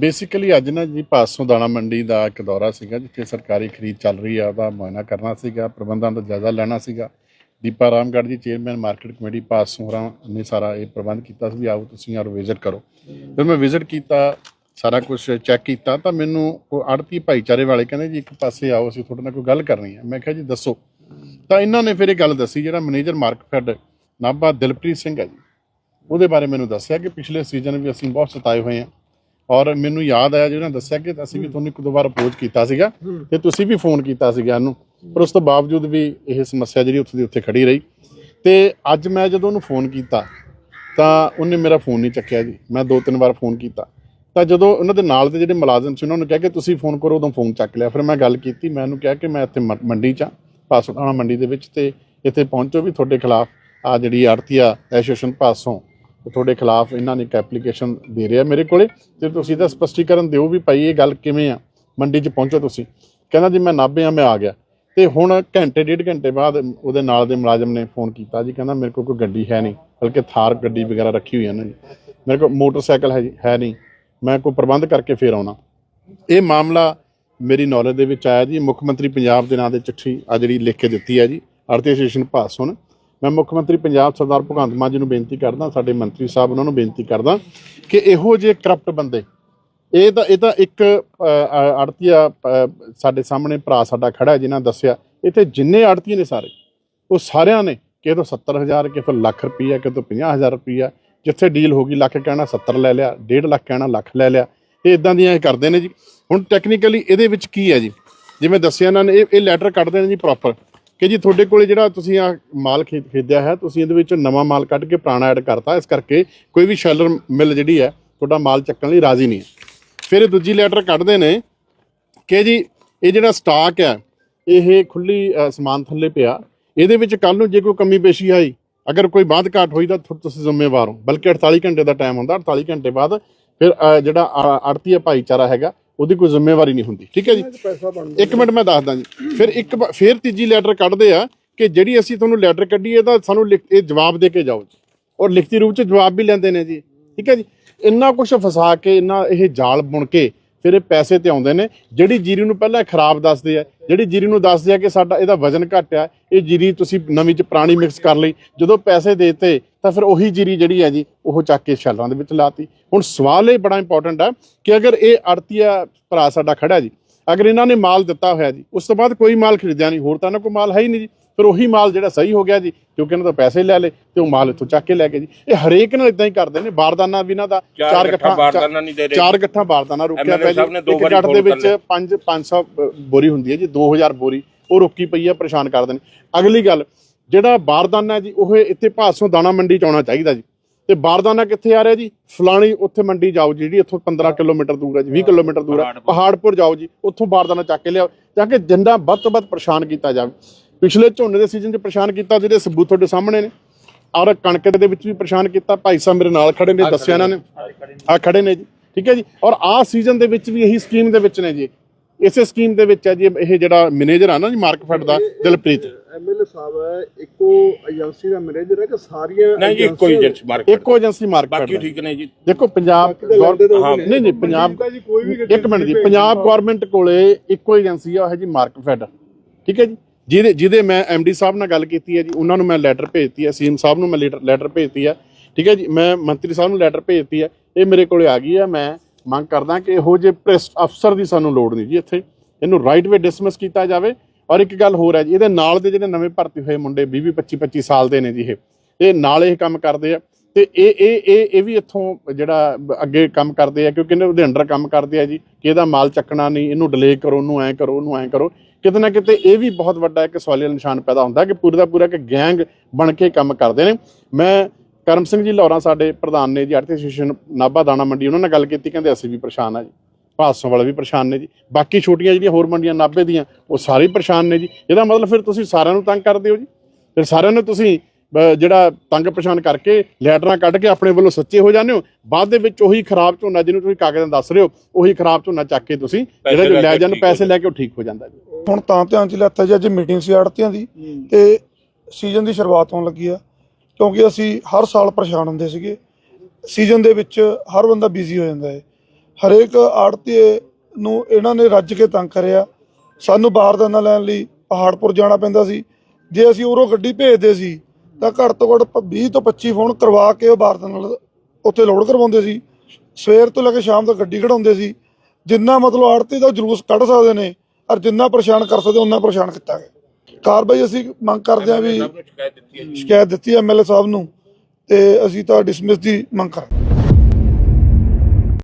Basically ਅੱਜ ਨਾ ਜੀ ਪਾਸੋਂ ਦਾਣਾ ਮੰਡੀ ਦਾ ਇੱਕ ਦੌਰਾ ਸੀਗਾ, ਜਿੱਥੇ ਸਰਕਾਰੀ ਖਰੀਦ ਚੱਲ ਰਹੀ ਆ, ਉਹਦਾ ਮੁਆਇਨਾ ਕਰਨਾ ਸੀਗਾ, ਪ੍ਰਬੰਧਾਂ ਦਾ ਜਾਇਜ਼ਾ ਲੈਣਾ ਸੀਗਾ। ਦੀਪਾ ਰਾਮਗੜ੍ਹ ਜੀ ਚੇਅਰਮੈਨ ਮਾਰਕੀਟ ਕਮੇਟੀ ਪਾਸੋਂ ਹੋਰਾਂ ਨੇ ਸਾਰਾ ਇਹ ਪ੍ਰਬੰਧ ਕੀਤਾ ਸੀ ਵੀ ਆਓ ਤੁਸੀਂ ਯਾਰ ਵਿਜ਼ਿਟ ਕਰੋ। ਫਿਰ ਮੈਂ ਵਿਜ਼ਿਟ ਕੀਤਾ, ਸਾਰਾ ਕੁਝ ਚੈੱਕ ਕੀਤਾ, ਤਾਂ ਮੈਨੂੰ ਉਹ ਆੜਤੀ ਭਾਈਚਾਰੇ ਵਾਲੇ ਕਹਿੰਦੇ ਜੀ, ਇੱਕ ਪਾਸੇ ਆਓ, ਅਸੀਂ ਤੁਹਾਡੇ ਨਾਲ ਕੋਈ ਗੱਲ ਕਰਨੀ ਹੈ ਮੈਂ ਕਿਹਾ ਜੀ, ਦੱਸੋ। ਤਾਂ ਇਹਨਾਂ ਨੇ ਫਿਰ ਇਹ ਗੱਲ ਦੱਸੀ, ਜਿਹੜਾ ਮੈਨੇਜਰ ਮਾਰਕਫੈਡ ਨਾਭਾ ਦਿਲਪ੍ਰੀਤ ਸਿੰਘ ਹੈ ਜੀ, ਉਹਦੇ ਬਾਰੇ ਮੈਨੂੰ ਦੱਸਿਆ ਕਿ ਪਿਛਲੇ ਸੀਜ਼ਨ ਵੀ ਅਸੀਂ ਬਹੁਤ ਸਤਾਏ ਹੋਏ ਹਾਂ ਔਰ ਮੈਨੂੰ ਯਾਦ ਆਇਆ ਜਿਹਨਾਂ ਦੱਸਿਆ ਕਿ ਅਸੀਂ ਵੀ ਤੁਹਾਨੂੰ ਇੱਕ ਦੋ ਵਾਰ ਅਪਰੋਚ ਕੀਤਾ ਸੀਗਾ ਤੇ ਤੁਸੀਂ ਵੀ ਫੋਨ ਕੀਤਾ ਸੀਗਾ ਇਹਨੂੰ। ਪਰ ਉਸ ਤੋਂ ਬਾਵਜੂਦ ਵੀ ਇਹ ਸਮੱਸਿਆ ਜਿਹੜੀ ਉੱਥੇ ਦੀ ਉੱਥੇ ਖੜੀ ਰਹੀ। ਤੇ ਅੱਜ ਮੈਂ ਜਦੋਂ ਉਹਨੂੰ ਫੋਨ ਕੀਤਾ ਤਾਂ ਉਹਨੇ ਮੇਰਾ ਫੋਨ ਨਹੀਂ ਚੱਕਿਆ ਜੀ। ਮੈਂ ਦੋ ਤਿੰਨ ਵਾਰ ਫੋਨ ਕੀਤਾ। ਤਾਂ ਜਦੋਂ ਉਹਨਾਂ ਦੇ ਨਾਲ ਦੇ ਜਿਹੜੇ ਮੁਲਾਜ਼ਮ ਸੀ ਉਹਨਾਂ ਨੂੰ ਕਿਹਾ ਕਿ ਤੁਸੀਂ ਫੋਨ ਕਰੋ ਉਦੋਂ ਫੋਨ ਚੱਕ ਲਿਆ। ਫਿਰ ਮੈਂ ਗੱਲ ਕੀਤੀ ਮੈਂ ਉਹਨੂੰ ਕਿਹਾ ਕਿ ਮੈਂ ਇੱਥੇ ਮੰਡੀ 'ਚ ਪਾਸੋਂ ਮੰਡੀ ਦੇ ਵਿੱਚ ਤੇ ਇੱਥੇ ਪਹੁੰਚੋ ਵੀ ਤੁਹਾਡੇ ਖਿਲਾਫ ਆ ਜਿਹੜੀ ਆੜਤੀਆ ਐਸੋਸੀਏਸ਼ਨ ਪਾਸੋਂ ਤੁਹਾਡੇ ਖਿਲਾਫ ਇਹਨਾਂ ਨੇ ਇੱਕ ਐਪਲੀਕੇਸ਼ਨ ਦੇ ਰਿਹਾ ਮੇਰੇ ਕੋਲੇ ਤੇ ਤੁਸੀਂ ਤਾਂ ਸਪਸ਼ਟੀਕਰਨ ਦਿਓ ਵੀ ਭਾਈ ਇਹ ਗੱਲ ਕਿਵੇਂ ਆ, ਮੰਡੀ 'ਚ ਪਹੁੰਚੋ ਤੁਸੀਂ। ਕਹਿੰਦਾ ਜੀ ਮੈਂ ਨਾਭੇ ਆ ਮੈਂ ਆ ਗਿਆ। ਤੇ ਹੁਣ ਘੰਟੇ, ਡੇਢ ਘੰਟੇ ਬਾਅਦ ਉਹਦੇ ਨਾਲ ਦੇ ਮੁਲਾਜ਼ਮ ਨੇ ਫੋਨ ਕੀਤਾ ਜੀ, ਕਹਿੰਦਾ ਮੇਰੇ ਕੋਲ ਕੋਈ ਗੱਡੀ ਹੈ ਨਹੀਂ, ਬਲਕਿ ਥਾਰ ਗੱਡੀ ਵਗੈਰਾ ਰੱਖੀ ਹੋਈ ਹੈ ਨਾ। ਜੀ ਮੇਰੇ ਕੋਲ ਮੋਟਰਸਾਈਕਲ ਹੈ ਜੀ, ਹੈ ਨਹੀਂ। ਮੈਂ ਕੋਈ ਪ੍ਰਬੰਧ ਕਰਕੇ ਫੇਰ ਆਉਣਾ। ਇਹ ਮਾਮਲਾ ਮੇਰੀ ਨੌਲੇਜ ਦੇ ਵਿੱਚ ਆਇਆ ਜੀ। ਮੁੱਖ ਮੰਤਰੀ ਪੰਜਾਬ ਦੇ ਨਾਂ ਦੇ ਚਿੱਠੀ ਆ ਜਿਹੜੀ ਲਿਖ ਕੇ ਦਿੱਤੀ ਹੈ ਜੀ। ਆਰਤੀ ਐਸੋਸੀਏਸ਼ਨ ਪਾਸ ਹੁਣ। ਮੈਂ ਮੁੱਖ ਮੰਤਰੀ ਪੰਜਾਬ ਸਰਦਾਰ ਭਗਵੰਤ ਮਾਨ ਜੀ ਨੂੰ ਬੇਨਤੀ ਕਰਦਾ, ਸਾਡੇ ਮੰਤਰੀ ਸਾਹਿਬ ਉਹਨਾਂ ਨੂੰ ਬੇਨਤੀ ਕਰਦਾ ਕਿ ਇਹੋ ਜਿਹੇ ਕਰਪਟ ਬੰਦੇ, ਇਹ ਤਾਂ ਇਹ ਤਾਂ ਇੱਕ ਆੜਤੀਆ ਸਾਡੇ ਸਾਹਮਣੇ ਭਰਾ ਸਾਡਾ ਖੜਾ ਹੈ ਜਿਨ੍ਹਾਂ ਦੱਸਿਆ, ਇੱਥੇ ਜਿੰਨੇ ਆੜਤੀਏ ਨੇ ਸਾਰੇ, ਉਹ ਸਾਰਿਆਂ ਨੇ ਕਿ ਤੋਂ 70000 ਕਿ ਫਿਰ ਲੱਖ ਰੁਪਈਆ, ਕਿ ਤੋਂ 50000 ਰੁਪਈਆ, ਜਿੱਥੇ ਡੀਲ ਹੋ ਗਈ ਲੱਖ ਕਹਿਣਾ 70 ਲੈ ਲਿਆ 1.5 ਲੱਖ ਕਹਿਣਾ ਲੱਖ ਲੈ ਲਿਆ, ਇਹ ਇਦਾਂ ਦੀਆਂ ਇਹ ਕਰਦੇ ਨੇ ਜੀ। ਹੁਣ ਟੈਕਨੀਕਲੀ ਇਹਦੇ ਵਿੱਚ ਕੀ ਹੈ ਜੀ? ਜਿਵੇਂ ਦੱਸਿਆ ਇਹਨਾਂ ਨੇ, ਇਹ ਇਹ ਲੈਟਰ ਕੱਢਦੇ ਨੇ ਜੀ ਪ੍ਰੋਪਰ ਕਿ ਜੀ ਤੁਹਾਡੇ ਕੋਲੇ ਜਿਹੜਾ ਤੁਸੀਂ ਆ ਮਾਲ ਖਰੀਦ ਖਰੀਦਿਆ ਹੈ ਤੁਸੀਂ ਇਹਦੇ ਵਿੱਚ ਨਵਾਂ ਮਾਲ ਕੱਢ ਕੇ ਪੁਰਾਣਾ ਐਡ ਕਰਤਾ ਇਸ ਕਰਕੇ ਕੋਈ ਵੀ ਸ਼ੈਲਰ ਮਿਲ ਜਿਹੜੀ ਹੈ ਤੁਹਾਡਾ ਮਾਲ ਚੱਕਣ ਲਈ ਰਾਜ਼ੀ ਨਹੀਂ ਹੈ। ਫਿਰ ਦੂਜੀ ਲੈਟਰ ਕੱਢਦੇ ਨੇ ਕਿ ਜੀ ਇਹ ਜਿਹੜਾ ਸਟਾਕ ਹੈ ਇਹ ਖੁੱਲੀ ਸਮਾਨ ਥੱਲੇ ਪਿਆ। ਇਹਦੇ ਵਿੱਚ ਕੱਲ ਨੂੰ ਜੇ ਕੋਈ ਕਮੀ ਪੇਸ਼ੀ ਆਈ ਅਗਰ ਕੋਈ ਬਾਅਦ ਘਾਟ ਹੋਈ ਤਾਂ ਤੁਸੀਂ ਜ਼ਿੰਮੇਵਾਰ ਹੋ। ਬਲਕਿ 48 ਘੰਟੇ ਦਾ ਟਾਈਮ ਹੁੰਦਾ 48 ਘੰਟੇ ਬਾਅਦ ਫਿਰ ਅ, ਜਿਹੜਾ ਆੜਤੀ ਭਾਈਚਾਰਾ ਹੈਗਾ ਉਹਦੀ ਕੋਈ ਜ਼ਿੰਮੇਵਾਰੀ ਨਹੀਂ ਹੁੰਦੀ। ਠੀਕ ਹੈ ਜੀ? ਇੱਕ ਮਿੰਟ ਮੈਂ ਦੱਸਦਾ ਜੀ। ਫਿਰ ਇੱਕ ਵਾ- ਫਿਰ ਤੀਜੀ ਲੈਟਰ ਕੱਢਦੇ ਆ ਕਿ ਜਿਹੜੀ ਅਸੀਂ ਤੁਹਾਨੂੰ ਲੈਟਰ ਕੱਢੀ ਇਹਦਾ ਸਾਨੂੰ ਲਿਖ- ਇਹ ਜਵਾਬ ਦੇ ਕੇ ਜਾਓ ਜੀ। ਔਰ ਲਿਖਤੀ ਰੂਪ ਚ ਜਵਾਬ ਵੀ ਲੈਂਦੇ ਨੇ ਜੀ। ਠੀਕ ਹੈ ਜੀ? ਇੰਨਾ ਕੁਝ ਫਸਾ ਕੇ ਇੰਨਾ ਇਹ ਜਾਲ ਬੁਣ ਕੇ ਫਿਰ ਇਹ ਪੈਸੇ ਤੇ ਆਉਂਦੇ ਨੇ। ਜਿਹੜੀ ਜੀਰੀ ਨੂੰ ਪਹਿਲਾਂ ਖਰਾਬ ਦੱਸਦੇ ਆ, ਜਿਹੜੀ ਜੀਰੀ ਨੂੰ ਦੱਸਦੇ ਆ ਕਿ ਸਾਡਾ ਇਹਦਾ ਵਜ਼ਨ ਘੱਟ ਆ, ਇਹ ਜੀਰੀ ਤੁਸੀਂ ਨਵੀਂ ਚ ਪੁਰਾਣੀ ਮਿਕਸ ਕਰ ਲਈ। ਜਦੋਂ ਪੈਸੇ ਦੇਤੇ, ਤਾਂ ਫਿਰ ਉਹੀ ਜੀਰੀ ਜਿਹੜੀ ਹੈ ਜੀ, ਉਹ ਚੱਕ ਕੇ ਸ਼ੈਲਰਾਂ ਦੇ ਵਿੱਚ ਲਾਤੀ। ਹੁਣ ਸਵਾਲ ਇਹ ਬੜਾ ਇੰਪੋਰਟੈਂਟ ਆ ਕਿ ਅਗਰ ਇਹ ਆੜਤੀਆ ਭਰਾ ਸਾਡਾ ਖੜਾ ਜੀ, ਅਗਰ ਇਹਨਾਂ ਨੇ ਮਾਲ ਦਿੱਤਾ ਹੋਇਆ ਜੀ, ਉਸ ਤੋਂ ਬਾਅਦ ਕੋਈ ਮਾਲ ਖਰੀਦਿਆ ਨਹੀਂ, ਹੋਰ ਤਾਂ ਇਹਨਾਂ ਕੋਲ ਮਾਲ ਹੈ ਹੀ ਨਹੀਂ ਜੀ। ਫਿਰ ਉਹੀ ਮਾਲ ਜਿਹੜਾ ਸਹੀ ਹੋ ਗਿਆ ਜੀ ਕਿਉਂਕਿ ਇਹਨਾਂ ਤੋਂ ਪੈਸੇ ਲੈ ਲਏ ਤੇ ਉਹ ਮਾਲ ਇੱਥੋਂ ਚੱਕ ਕੇ ਲੈ ਗਏ ਜੀ। ਇਹ ਹਰੇਕ ਨਾਲ ਇਦਾਂ ਹੀ ਕਰਦੇ ਨੇ ਬਾਰਦਾਨਾ ਵੀ ਇਹਨਾਂ ਦਾ ਚਾਰ ਗੱਠਾਂ ਬਾਰਦਾਨਾ ਨਹੀਂ ਦੇ ਰਹੇ। ਚਾਰ ਗੱਠਾਂ ਬਾਰਦਾਨਾ ਰੁਕਿਆ ਪਿਆ ਜੀ ਇੱਕ ਗੱਠ ਦੇ ਵਿੱਚ 5 500 ਬੋਰੀ ਹੁੰਦੀ ਹੈ ਜੀ 2000 ਬੋਰੀ ਉਹ ਰੁਕੀ ਪਈ ਹੈ ਪਰੇਸ਼ਾਨ ਕਰਦੇ ਨੇ। ਅਗਲੀ ਗੱਲ ਜਿਹੜਾ ਬਾਰਦਾਨਾ ਜੀ ਉਹ ਇੱਥੇ ਭਾਸੋਂ ਦਾਣਾ ਮੰਡੀ ਚ ਆਉਣਾ ਚਾਹੀਦਾ ਜੀ। ਤੇ ਬਾਰਦਾਨਾ ਕਿੱਥੇ ਆ ਰਿਹਾ ਜੀ? ਫਲਾਣੀ ਉੱਥੇ ਮੰਡੀ ਜਾਓ ਜੀ, ਜਿਹੜੀ ਇੱਥੋਂ 15 ਕਿਲੋਮੀਟਰ ਦੂਰ ਹੈ ਜੀ 20 ਕਿਲੋਮੀਟਰ ਦੂਰ ਹੈ। ਪਹਾੜਪੁਰ। ਪਹਾੜਪੁਰ ਜਾਓ ਜੀ ਉੱਥੋਂ ਬਾਰਦਾਨਾ ਚੱਕ ਕੇ ਲਿਆਓ ਤਾਂ ਕਿ ਜਿੰਨਾ ਵੱਧ ਤੋਂ ਵੱਧ ਪਰੇਸ਼ਾਨ ਕੀਤਾ ਜਾਵੇ। ਪਿਛਲੇ ਝੋਨੇ ਦੇ ਸੀਜ਼ਨ 'ਚ ਪਰੇਸ਼ਾਨ ਕੀਤਾ ਜਿਹੜੇ ਸਬੂਤ ਤੁਹਾਡੇ ਸਾਹਮਣੇ ਨੇ। ਔਰ ਕਣਕ ਦੇ ਵਿੱਚ ਵੀ ਪਰੇਸ਼ਾਨ ਕੀਤਾ ਭਾਈ ਸਾਹਿਬ ਮੇਰੇ ਨਾਲ ਖੜੇ ਨੇ ਦੱਸਿਆ ਇਹਨਾਂ ਨੇ ਆ ਖੜੇ ਨੇ। ਜੀ ਠੀਕ ਹੈ ਜੀ। ਔਰ ਆਹ ਸੀਜ਼ਨ ਦੇ ਵਿੱਚ ਵੀ ਇਹੀ ਸਕੀਮ ਦੇ ਵਿੱਚ ਨੇ ਜੀ। ਇਸੇ ਸਕੀਮ ਦੇ ਵਿੱਚ ਹੈ ਜੀ ਇਹ ਜਿਹੜਾ ਮੈਨੇਜਰ ਆ ਨਾ ਜੀ ਮਾਰਕਫੈਟ ਦਾ ਦਿਲਪ੍ਰੀਤ। ਐਮਐਲਏ ਸਾਹਿਬ ਹੈ ਇੱਕੋ ਏਜੰਸੀ ਦਾ ਮੈਨੇਜਰ ਹੈ ਕਿ ਸਾਰੀਆਂ ਨਹੀਂ ਜੀ ਕੋਈ ਏਜੰਸੀ ਮਾਰਕੀਟ ਇੱਕੋ ਏਜੰਸੀ ਮਾਰਕਫੈਟ ਬਾਕੀ ਠੀਕ ਨੇ ਜੀ। ਦੇਖੋ ਪੰਜਾਬ। ਨਹੀਂ ਨਹੀਂ ਪੰਜਾਬ ਇੱਕ ਮਿੰਟ ਜੀ ਪੰਜਾਬ ਗਵਰਨਮੈਂਟ ਕੋਲੇ ਇੱਕੋ ਏਜੰਸੀ ਆ ਉਹ ਹੈ ਜੀ ਮਾਰਕਫੈਡ ਠੀਕ ਹੈ ਜੀ। ਜਿਹਦੇ ਜਿਹਦੇ ਮੈਂ ਐਮਡੀ ਸਾਹਿਬ ਨਾਲ ਗੱਲ ਕੀਤੀ ਹੈ ਜੀ, ਉਹਨਾਂ ਨੂੰ ਮੈਂ ਲੈਟਰ ਭੇਜਤੀ ਹੈ, ਸੀਐਮ ਸਾਹਿਬ ਨੂੰ ਮੈਂ ਲੈਟਰ ਭੇਜਤੀ ਹੈ, ਠੀਕ ਹੈ ਜੀ, ਮੈਂ ਮੰਤਰੀ ਸਾਹਿਬ ਨੂੰ ਲੈਟਰ ਭੇਜਤੀ ਹੈ, ਇਹ ਮੇਰੇ ਕੋਲੇ ਆ ਗਈ ਹੈ, ਮੈਂ ਮੰਗ ਕਰਦਾ ਕਿ ਇਹੋ ਜਿਹੇ ਪ੍ਰੈਸ ਅਫਸਰ ਦੀ ਸਾਨੂੰ ਲੋੜ ਨਹੀਂ ਜੀ ਇੱਥੇ, ਇਹਨੂੰ ਰਾਈਟ ਵੇ ਡਿਸਮਿਸ ਕੀਤਾ ਜਾਵੇ, ਔਰ ਇੱਕ ਗੱਲ ਹੋਰ ਹੈ ਜੀ, ਇਹਦੇ ਨਾਲ ਦੇ ਜਿਹੜੇ ਨਵੇਂ ਭਰਤੀ ਹੋਏ ਮੁੰਡੇ 20 25 25 ਸਾਲ ਦੇ ਨੇ ਜੀ ਇਹ ਇਹ ਨਾਲ ਇਹ ਕੰਮ ਕਰਦੇ ਆ ਤੇ ਇਹ ਇਹ ਇਹ ਇਹ ਵੀ ਇੱਥੋਂ ਜਿਹੜਾ ਅੱਗੇ ਕੰਮ ਕਰਦੇ ਆ, ਕਿਉਂਕਿ ਇਹਨੇ ਉਹਦੇ ਅੰਡਰ ਕੰਮ ਕਰਦੇ ਆ ਜੀ, ਕਿ ਇਹਦਾ ਮਾਲ ਚੱਕਣਾ ਨਹੀਂ, ਇਹਨੂੰ ਡਿਲੇ ਕਰੋ, ਉਹਨੂੰ ਐਂ ਕਰੋ, ਉਹਨੂੰ ਐਂ ਕਰੋ। ਕਿਤੇ ਨਾ ਕਿਤੇ ਇਹ ਵੀ ਬਹੁਤ ਵੱਡਾ ਇੱਕ ਸਵਾਲੀਆ ਨਿਸ਼ਾਨ ਪੈਦਾ ਹੁੰਦਾ ਕਿ ਪੂਰੇ ਦਾ ਪੂਰਾ ਇੱਕ ਗੈਂਗ ਬਣ ਕੇ ਕੰਮ ਕਰਦੇ ਨੇ। ਮੈਂ ਕਰਮ ਸਿੰਘ ਜੀ ਲਾਹੌਰਾ ਸਾਡੇ ਪ੍ਰਧਾਨ ਨੇ ਜੀ ਆਰਤੀ ਐਸੋਸੀਏਸ਼ਨ ਨਾਭਾ ਦਾਣਾ ਮੰਡੀ, ਉਹਨਾਂ ਨਾਲ ਗੱਲ ਕੀਤੀ, ਕਹਿੰਦੇ ਅਸੀਂ ਵੀ ਪਰੇਸ਼ਾਨ ਆ ਜੀ, ਭਾਸੋਂ ਵਾਲੇ ਵੀ ਪਰੇਸ਼ਾਨ ਨੇ ਜੀ। ਬਾਕੀ ਛੋਟੀਆਂ ਜਿਹੜੀਆਂ ਹੋਰ ਮੰਡੀਆਂ ਨਾਭੇ ਦੀਆਂ, ਉਹ ਸਾਰੇ ਪਰੇਸ਼ਾਨ ਨੇ ਜੀ। ਇਹਦਾ ਮਤਲਬ ਫਿਰ ਤੁਸੀਂ ਸਾਰਿਆਂ ਨੂੰ ਤੰਗ ਕਰਦੇ ਹੋ ਜੀ? ਫਿਰ ਸਾਰਿਆਂ ਨੂੰ ਤੁਸੀਂ ਜਿਹੜਾ ਤੰਗ ਪਰੇਸ਼ਾਨ ਕਰਕੇ ਲੈਟਰਾਂ ਕੱਢ ਕੇ ਆਪਣੇ ਵੱਲੋਂ ਸੱਚੇ ਹੋ ਜਾਂਦੇ ਹੋ। ਬਾਅਦ ਦੇ ਵਿੱਚ ਉਹੀ ਖਰਾਬ ਝੋਨਾ ਜਿਹਨੂੰ ਤੁਸੀਂ ਕਾਗਜ਼ਾਂ ਦੱਸ ਰਹੇ ਹੋ ਉਹੀ ਖਰਾਬ ਝੋਨਾ ਚੱਕ ਕੇ ਤੁਸੀਂ ਜਿਹੜਾ ਲੈ ਲੈ ਕੇ ਜਾਣ ਠੀਕ ਪੈਸੇ ਲੈ ਕੇ ਉਹ ਠੀਕ ਹੋ ਜਾਂਦਾ ਜੀ। ਹੁਣ ਤਾਂ ਧਿਆਨ ਚ ਲਿਆਤਾ ਜੀ ਅੱਜ ਮੀਟਿੰਗ ਸੀ ਆੜਤੀਆਂ ਦੀ ਤੇ ਸੀਜ਼ਨ ਦੀ ਸ਼ੁਰੂਆਤ ਹੋਣ ਲੱਗੀ ਆ। ਕਿਉਂਕਿ ਅਸੀਂ ਹਰ ਸਾਲ ਪਰੇਸ਼ਾਨ ਹੁੰਦੇ ਸੀਗੇ। ਸੀਜ਼ਨ ਦੇ ਵਿੱਚ ਹਰ ਬੰਦਾ ਬਿਜ਼ੀ ਹੋ ਜਾਂਦਾ ਹੈ। ਹਰੇਕ ਆੜਤੀਏ ਨੂੰ ਇਹਨਾਂ ਨੇ ਰੱਜ ਕੇ ਤੰਗ ਕਰਿਆ। ਸਾਨੂੰ ਬਾਰਦਾਨਾ ਲੈਣ ਲਈ ਪਹਾੜਪੁਰ ਜਾਣਾ ਪੈਂਦਾ ਸੀ। ਜੇ ਅਸੀਂ ਉਰੋਂ ਗੱਡੀ ਭੇਜਦੇ ਸੀ ਤਾਂ ਘੱਟ ਤੋਂ ਘੱਟ ਪ- 20 ਤੋਂ 25 ਫੋਨ ਕਰਵਾ ਕੇ ਉਹ ਬਾਰਦਾਨਾ ਨਾਲ ਉੱਥੇ ਲੋਡ ਕਰਵਾਉਂਦੇ ਸੀ। ਸਵੇਰ ਤੋਂ ਲੈ ਕੇ ਸ਼ਾਮ ਤੱਕ ਗੱਡੀ ਕਢਾਉਂਦੇ ਸੀ। ਜਿੰਨਾ ਮਤਲਬ ਆੜਤੀ ਦਾ ਜਲੂਸ ਕੱਢ ਸਕਦੇ ਨੇ ਔਰ ਜਿੰਨਾ ਪਰੇਸ਼ਾਨ ਕਰ ਸਕਦੇ ਉਹਨਾਂ ਪਰੇਸ਼ਾਨ ਕੀਤਾ ਗਿਆ। ਕਾਰਵਾਈ ਅਸੀਂ ਮੰਗ ਕਰਦੇ ਹਾਂ ਵੀ ਸ਼ਿਕਾਇਤ ਦਿੱਤੀ ਹੈ ਜੀ। ਸ਼ਿਕਾਇਤ ਦਿੱਤੀ ਐਮਐਲਏ ਸਾਹਿਬ ਨੂੰ ਤੇ ਅਸੀਂ ਤਾਂ ਡਿਸਮਿਸ ਦੀ ਮੰਗ ਕਰਾਂਗੇ